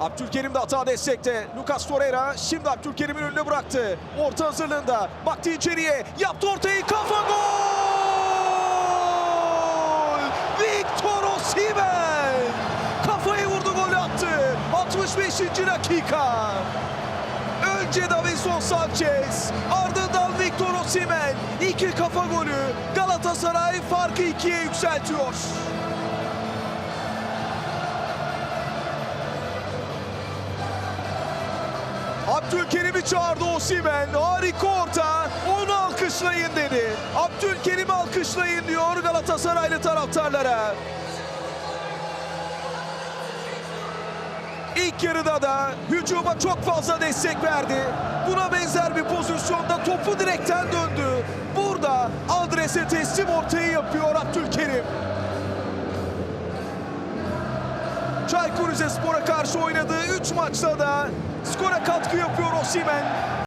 Abdülkerim de hata destekte. Lucas Torreira şimdi Abdülkerim'in önüne bıraktı. Orta hazırlığında. Baktı içeriye. Yaptı ortayı. Kafa gol! Victor Osimhen! Kafayı vurdu gol attı. 65. dakika. Önce Davinson Sanchez, ardından Victor Osimhen. İki kafa golü Galatasaray farkı ikiye yükseltiyor. Abdülkerim'i çağırdı Osimhen. Harika orta. Onu alkışlayın dedi. Abdülkerim'i alkışlayın diyor Galatasaraylı taraftarlara. İlk yarıda da hücuma çok fazla destek verdi. Buna benzer bir pozisyonda topu direkten döndü. Burada adrese teslim ortayı yapıyor Abdülkerim. Çaykur Rizespor'a karşı oynadığı 3 maçta da skora katkı yapıyor Osimhen.